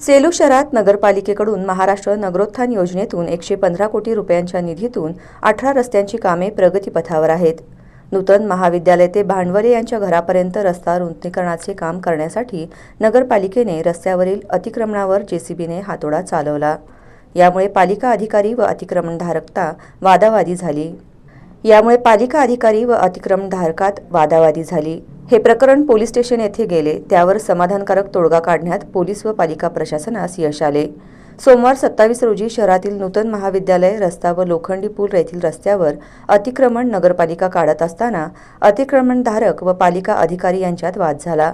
सेलू शहरात नगरपालिकेकडून महाराष्ट्र नगरोत्थान योजनेतून एकशे पंधरा कोटी रुपयांच्या निधीतून अठरा रस्त्यांची कामे प्रगतीपथावर आहेत. नूतन महाविद्यालय ते भांडवले यांच्या घरापर्यंत रस्ता रुंदीकरणाचे काम करण्यासाठी नगरपालिकेने रस्त्यावरील अतिक्रमणावर जेसीबीने हातोडा चालवला. यामुळे पालिका अधिकारी व अतिक्रमणधारकता वादावादी झाली. यामुळे पालिका अधिकारी व अतिक्रमणधारकात वादावादी झाली. हे प्रकरण पोलीस स्टेशन येथे गेले. त्यावर समाधानकारक तोडगा काढण्यात पोलीस व पालिका प्रशासनास यश आले. सोमवार सत्तावीस रोजी शहरातील नूतन महाविद्यालय रस्ता व लोखंडी पूल येथील रस्त्यावर अतिक्रमण नगरपालिका काढत असताना अतिक्रमणधारक व पालिका अधिकारी यांच्यात वाद झाला.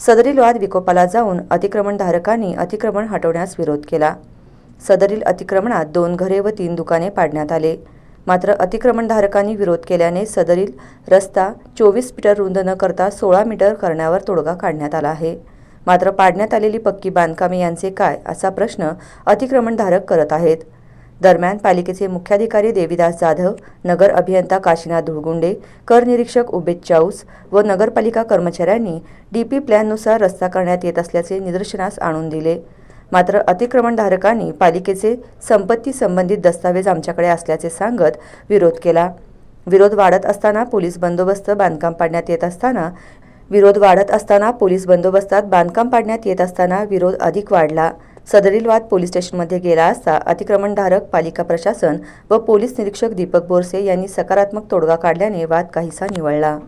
सदरील वाद विकोपाला जाऊन अतिक्रमणधारकांनी अतिक्रमण हटवण्यास विरोध केला. सदरील अतिक्रमणात दोन घरे व तीन दुकाने पाडण्यात आले. मात्र अतिक्रमणधारकांनी विरोध केल्याने सदरील रस्ता चोवीस मीटर रुंद न करता सोळा मीटर करण्यावर तोडगा काढण्यात आला आहे. मात्र पाडण्यात आलेली पक्की बांधकामे यांचे काय असा प्रश्न अतिक्रमणधारक करत आहेत. दरम्यान पालिकेचे मुख्याधिकारी देविदास जाधव नगर अभियंता काशीनाथ धुळगुंडे कर निरीक्षक उबेद चाऊस व नगरपालिका कर्मचाऱ्यांनी डीपी प्लॅननुसार रस्ता करण्यात येत असल्याचे निदर्शनास आणून दिले. मात्र अतिक्रमणधारकांनी पालिकेचे संपत्ती संबंधित दस्तावेज आमच्याकडे असल्याचे सांगत विरोध केला. विरोध वाढत असताना पोलीस बंदोबस्त बांधकाम पाडण्यात येत असताना विरोध वाढत असताना पोलीस बंदोबस्तात बांधकाम पाडण्यात येत असताना विरोध अधिक वाढला. सदरील वाद पोलीस स्टेशनमध्ये गेला असता अतिक्रमणधारक पालिका प्रशासन व पोलीस निरीक्षक दीपक बोरसे यांनी सकारात्मक तोडगा काढल्याने वाद काहीसा निवळला.